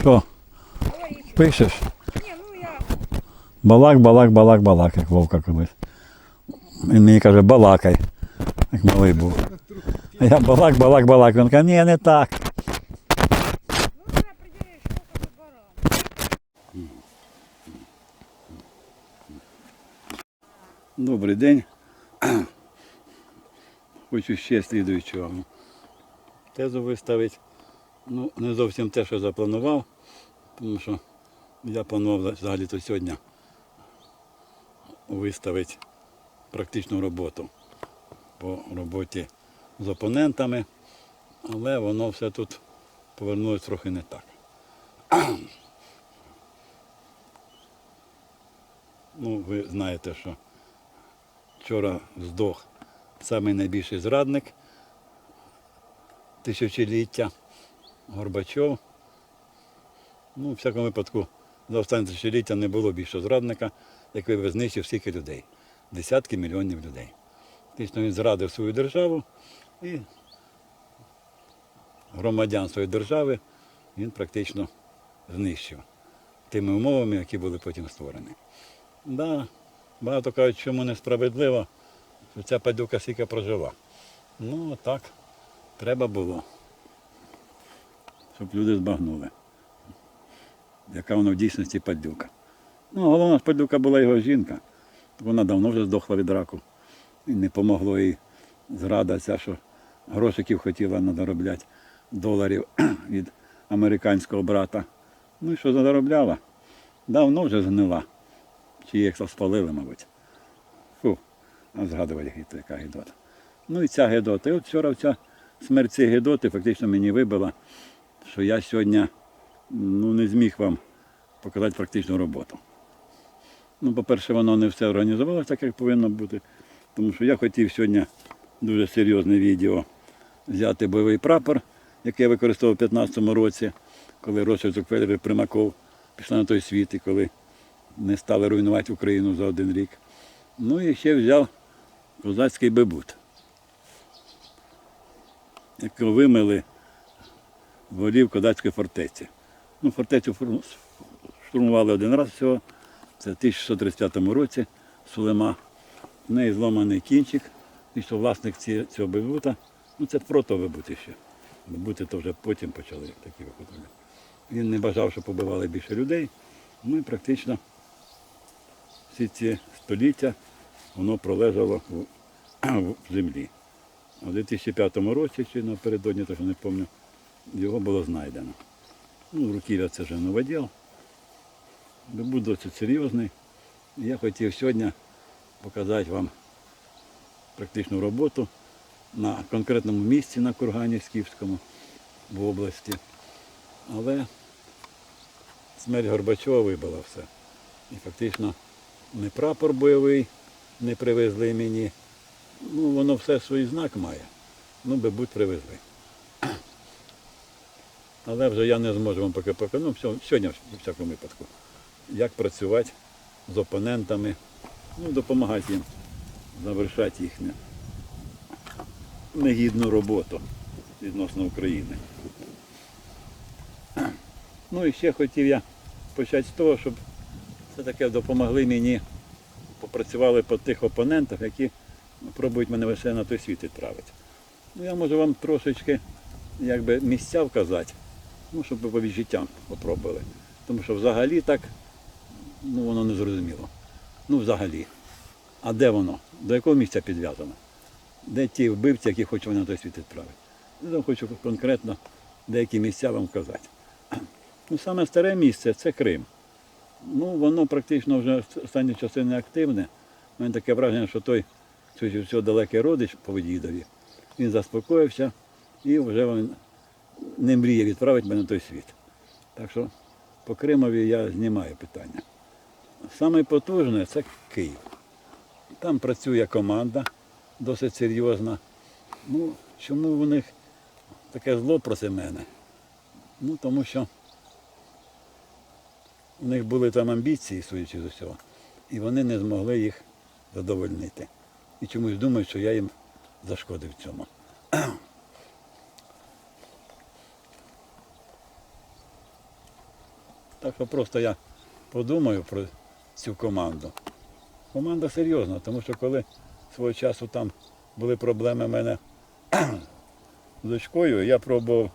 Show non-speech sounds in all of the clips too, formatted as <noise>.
Що, пишеш? Ні, ну я Балак, балак, балак, балак, як Вовка колись. Він мені каже, балакай, як малий був. А я балак, балак, балак. Він каже, ні, не так. Добрий день. Хочу ще слідуючого тезу виставити. Ну, не зовсім те, що запланував, тому що я планував взагалі-то сьогодні виставити практичну роботу по роботі з опонентами, але воно все тут повернулося трохи не так. Ну, ви знаєте, що вчора здох найбільший зрадник тисячоліття Горбачов. Ну, в всякому випадку, за останнє тисячоліття не було більше зрадника, який би знищив стільки людей. Десятки мільйонів людей. Фактично він зрадив свою державу і громадян своєї держави він практично знищив тими умовами, які були потім створені. Да, багато кажуть, чому несправедливо, що ця падюка стільки прожила. Ну, так, треба було, щоб люди збагнули, яка вона в дійсності падюка. Ну, головна падюка була його жінка. Вона давно вже здохла від раку. І не помогло їй зрада що грошиків хотіла надоробляти доларів <clears throat> від американського брата. Ну і що заробляла? Давно вже згнила. Чи їх спалили, мабуть. Фу, а згадувати яка гідота. Ну і ця гидота. І от вчора ця смерть цієї гидоти фактично мені вибила, що я сьогодні ну, не зміг вам показати практичну роботу. Ну, по-перше, воно не все організувалося так, як повинно бути. Тому що я хотів сьогодні дуже серйозне відео взяти бойовий прапор, який я використовував у 2015 році, коли Росія Цукфелер Примаков пішли на той світ і коли не стали руйнувати Україну за один рік. Ну і ще взяв козацький бебут, який вимили волів козацької фортеці. Ну, фортецю штурмували один раз всього. Це в 1635 році Сулема. В неї зломаний кінчик. І що власник цього бебута, ну це протовебути ще. Бебути то вже потім почали такі виходити. Він не бажав, щоб побивали більше людей. Ну і практично всі ці століття воно пролежало в, <clears throat> в землі. В 2005 році, чи напередодні, що не пам'ятаю, його було знайдено. Ну, руків'я це вже новоділ. Був досить серйозний. Я хотів сьогодні показати вам практичну роботу на конкретному місці на Кургані Скіфському в області. Але смерть Горбачова вибила все. І фактично не прапор бойовий не привезли мені. Ну, воно все свій знак має. Ну, би будь привезли. Але вже я не зможу вам поки показати. Ну, сьогодні в всякому випадку. Як працювати з опонентами, ну, допомагати їм завершати їхню негідну роботу відносно України. Ну і ще хотів я почати з того, щоб все-таки допомогли мені, попрацювали по тих опонентах, які пробують мене лише на той світ відправити. Ну, я можу вам трошечки якби, місця вказати, ну, щоб ви по віджиттям попробували. Тому що взагалі так, ну воно не зрозуміло. Ну, взагалі. А де воно? До якого місця підв'язано? Де ті вбивці, які хочуть мене на той світ відправити? Я хочу конкретно деякі місця вам вказати. <clears throat> Ну, саме старе місце це Крим. Ну, воно практично вже останні часи не активне. У мене таке враження, що той цей далекий родич по дідові, він заспокоївся і вже він не мріє відправити мене на той світ. Так що по Кримові я знімаю питання. Саме потужне це Київ. Там працює команда досить серйозна. Ну, чому у них таке зло проти мене? Ну, тому що у них були там амбіції, судячи з усього, і вони не змогли їх задовольнити. І чомусь думають, що я їм зашкодив цьому. Так що просто я подумаю про цю команду. Команда серйозна, тому що коли свого часу там були проблеми в мене <clears throat> з дочкою, я пробував,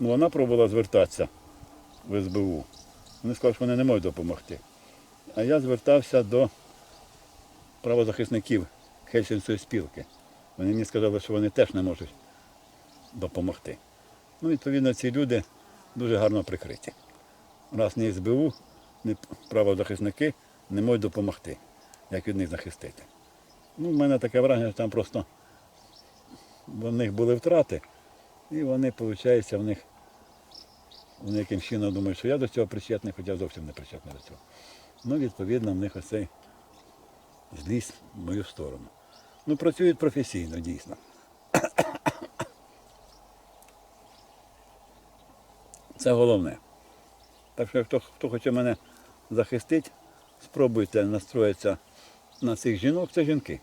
ну вона пробувала звертатися в СБУ. Вони сказали, що вони не можуть допомогти. А я звертався до правозахисників Хельсінської спілки. Вони мені сказали, що вони теж не можуть допомогти. Ну, відповідно, ці люди дуже гарно прикриті. Раз ні СБУ, ні правозахисники не можуть допомогти, як від них захистити. Ну, в мене таке враження, що там просто в них були втрати, і вони, виходить, в них вони якимсь чином думають, що я до цього причетний, хоча зовсім не причетний до цього. Ну, відповідно, в них оцей злість в мою сторону. Ну, працюють професійно, дійсно. <coughs> Це головне. Так що, хто, хто хоче мене захистити, спробуйте настроїтися на цих жінок, це жінки.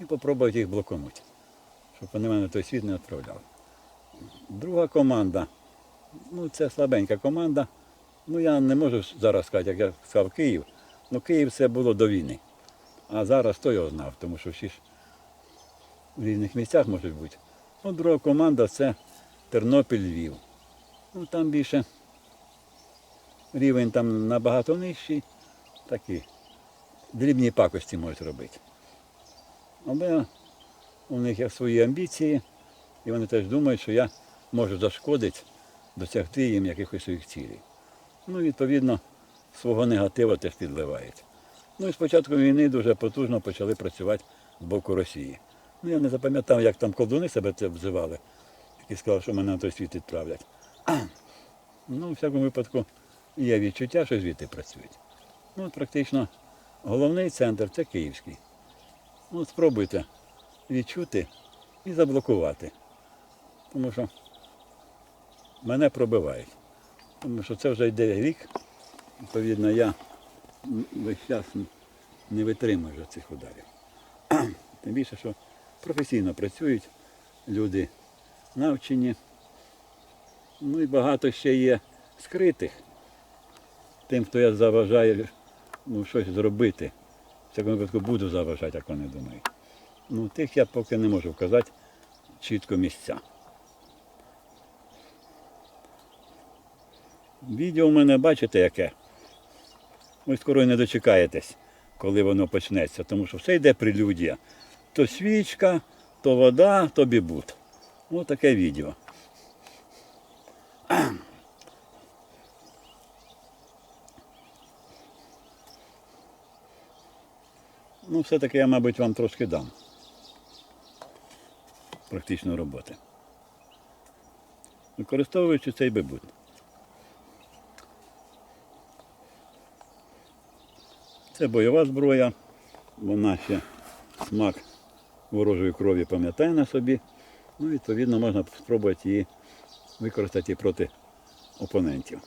І попробуйте їх блокувати, щоб вони мене той світ не відправляли. Друга команда, ну це слабенька команда. Ну я не можу зараз сказати, як я сказав Київ. Ну Київ це було до війни. А зараз хто його знав, тому що всі ж в різних місцях можуть бути. Ну, друга команда це Тернопіль Львів. Ну там більше рівень там набагато нижчий, такі дрібні пакості можуть робити. Але у них є свої амбіції, і вони теж думають, що я можу зашкодити досягти їм якихось своїх цілей. Ну, відповідно, свого негативу теж підливають. Ну і з початку війни дуже потужно почали працювати з боку Росії. Ну, я не запам'ятав, як там колдуни себе це обзивали, які сказали, що мене на той світ відправлять. <clears throat> Ну, у всякому випадку, є відчуття, що звідти працюють. Ну, практично головний центр це Київський. Ну, спробуйте відчути і заблокувати. Тому що мене пробивають. Тому що це вже йде рік. Відповідно, я весь час не витримую цих ударів. <clears throat> Тим більше, що професійно працюють люди навчені. Ну і багато ще є скритих. Тим, хто я заважаю ну, щось зробити. В цьому випадку буду заважати, як вони думають. Ну, тих я поки не можу вказати чітко місця. Відео в мене бачите яке? Ви скоро й не дочекаєтесь, коли воно почнеться, тому що все йде прелюдія. То свічка, то вода, то бібут. Ось таке відео. Все-таки я, мабуть, вам трошки дам. Практичної роботи. Використовуючи цей бибут. Це бойова зброя, вона ще смак ворожої крові пам'ятає на собі. Ну, відповідно, можна спробувати її використати проти опонентів.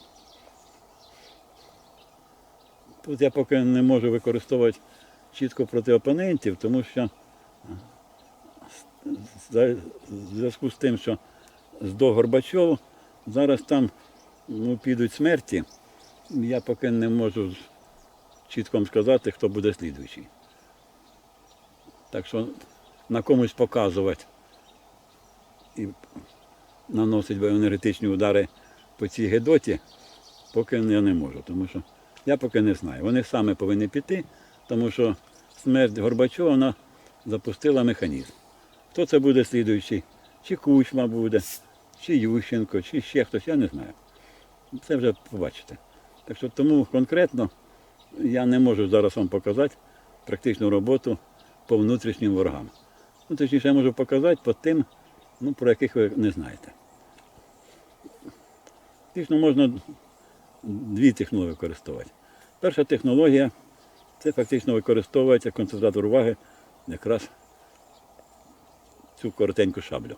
Тут я поки не можу використовувати чітко проти опонентів, тому що в зв'язку з тим, що до Горбачова зараз там ну, підуть смерті, я поки не можу чітко сказати, хто буде слідуючий. Так що на комусь показувати і наносити енергетичні удари по цій гедоті, поки я не можу, тому що я поки не знаю. Вони саме повинні піти, тому що смерть Горбачова вона запустила механізм. Хто це буде слідуючий? Чи Кучма буде, чи Ющенко, чи ще хтось, я не знаю. Це вже побачите. Так що тому конкретно я не можу зараз вам показати практичну роботу по внутрішнім ворогам. Ну, точніше, я можу показати по тим, ну, про яких ви не знаєте. Фактично можна дві технології використовувати. Перша технологія це фактично використовується концентратор уваги якраз цю коротеньку шаблю.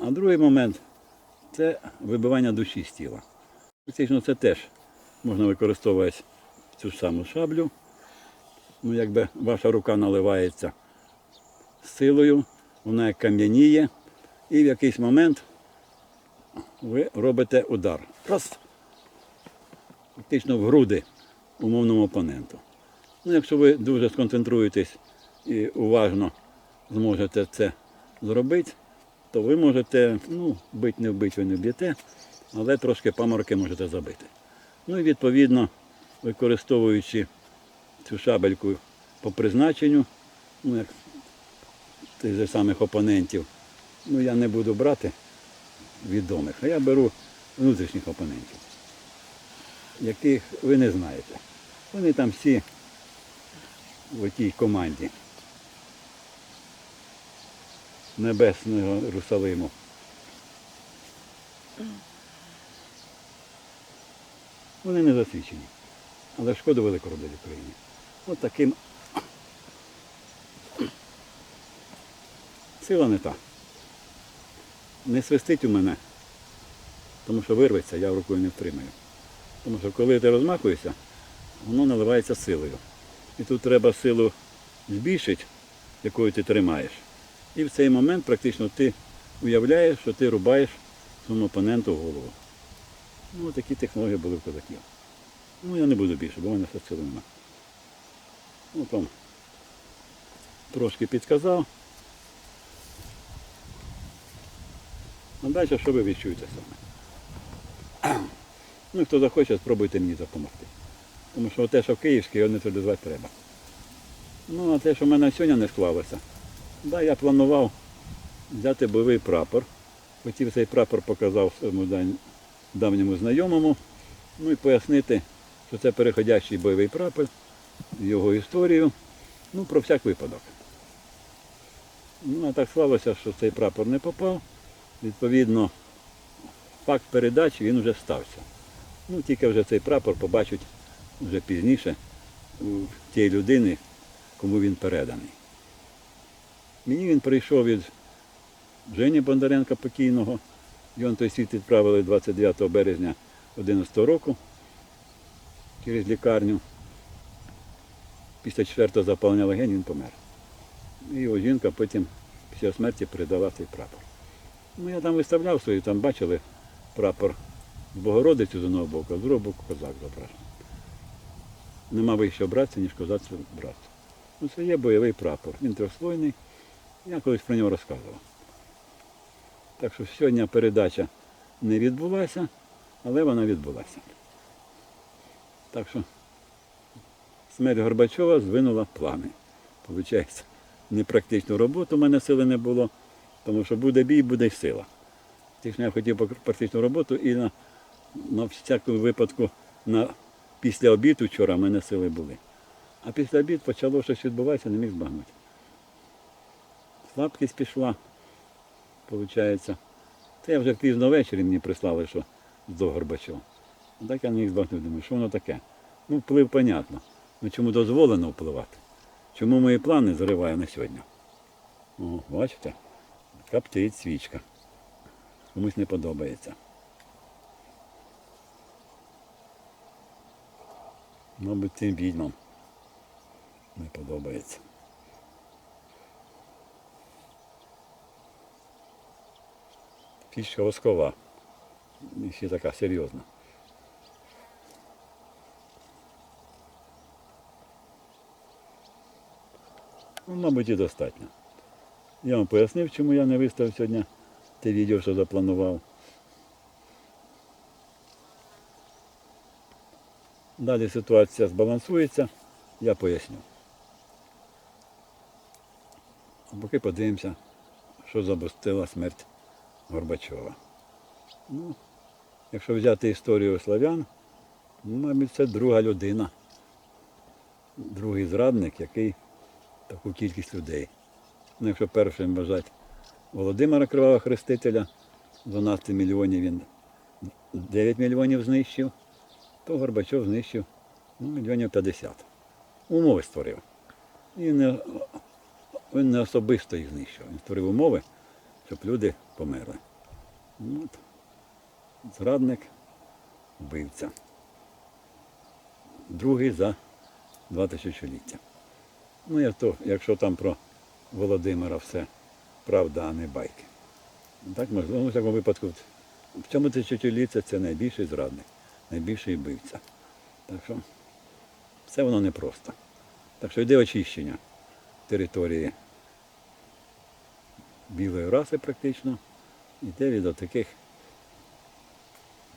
А другий момент це вибивання душі з тіла. Фактично це теж можна використовувати цю саму шаблю. Ну, якби ваша рука наливається силою, вона як кам'яніє, і в якийсь момент ви робите удар. Раз. Фактично в груди умовному опоненту. Ну, якщо ви дуже сконцентруєтесь і уважно зможете це зробити, то ви можете, ну, бить не вбить, ви не б'єте, але трошки памороки можете забити. Ну і відповідно, використовуючи цю шабельку по призначенню, ну, як тих же самих опонентів, ну я не буду брати відомих, а я беру внутрішніх опонентів, яких ви не знаєте. Вони там всі в тій команді Небесного Єрусалиму. Вони не засвідчені. Але шкоду велику роблять Україні. От таким сила не та. Не свистить у мене, тому що вирветься, я рукою не втримаю. Тому що коли ти розмахуєшся, воно наливається силою. І тут треба силу збільшити, якою ти тримаєш. І в цей момент практично ти уявляєш, що ти рубаєш своєму опоненту голову. Ну, такі технології були в козаків. Ну, я не буду більше, бо в мене все сили нема. Ну, там трошки підказав. А далі що ви відчуєте саме? Ну, хто захоче, спробуйте мені допомогти. Тому що те, що київське, його нейтралізувати треба. Ну, а те, що в мене сьогодні не склалося, да, я планував взяти бойовий прапор. Хотів цей прапор показав своєму давньому знайомому, ну і пояснити, що це переходящий бойовий прапор, його історію, ну, про всяк випадок. Ну, а так склалося, що цей прапор не попав. Відповідно, факт передачі він вже стався. Ну, тільки вже цей прапор побачать вже пізніше у тієї людини, кому він переданий. Мені він прийшов від Жені Бондаренка покійного. Його на той світ відправили 29 березня 2011 року через лікарню. Після четвертого запалення легень він помер. І його жінка потім після смерті передала цей прапор. Ну, я там виставляв свої, там бачили прапор Богородицю з одного боку, а з другого боку козак зображений. Нема вищого братця, ніж козацького братця. Ну, це є бойовий прапор. Він трьохслойний. Я колись про нього розказував. Так що сьогодні передача не відбулася, але вона відбулася. Так що смерть Горбачова звинула плани. Получається, непрактичну роботу в мене сили не було, тому що буде бій, буде й сила. Тільки я хотів практичну роботу і на, на всякому випадку на, після обіду вчора в мене сили були. А після обід почало щось відбуватися, не міг збагнути. Слабкість пішла, виходить. Це я вже пізно ввечері мені прислали, що до Горбачова. Так я не міг збагнути, думаю, що воно таке. Ну, вплив, понятно. Ну чому дозволено впливати? Чому мої плани зриваю на сьогодні? О, бачите? Каптить свічка. Комусь не подобається. Мабуть, цим відьмам не подобається. Фішка воскова. І ще така серйозна. Ну, мабуть, і достатньо. Я вам пояснив, чому я не виставив сьогодні те відео, що запланував. Далі ситуація збалансується, я поясню. А поки подивимося, що запустила смерть Горбачова. Ну, якщо взяти історію славян, мабуть, це друга людина, другий зрадник, який таку кількість людей. Ну, якщо першим вважати Володимира Кривого Хрестителя, 12 мільйонів він 9 мільйонів знищив, то Горбачов знищив ну, мільйонів 50. Умови створив. І не, він не особисто їх знищив. Він створив умови, щоб люди померли. Ну, от. Зрадник, вбивця. Другий за два тисячоліття. Ну, я то, якщо там про Володимира все правда, а не байки. Так можливо, ну, в такому випадку в цьому тисячолітті це найбільший зрадник, найбільший вбивця. Так що все воно непросто. Так що йде очищення території білої раси практично. Йде від таких,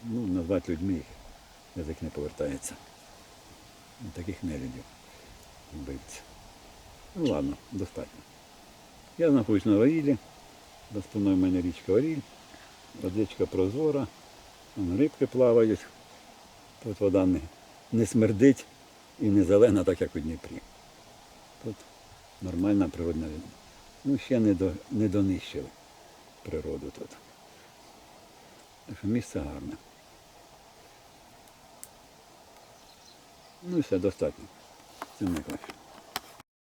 ну, назвати людьми їх, язик не повертається. Від таких нелюдів, вбивців. Ну ладно, достатньо. Я знаходжусь на Орілі, спиною в мене річка Оріль, водичка прозора, рибки плавають. Тут вода не, не смердить і не зелена, так як у Дніпрі. Тут нормальна природна вода. Ну, ще не, до, не донищили природу тут. Так що місце гарне. Ну все достатньо. Це найкраще.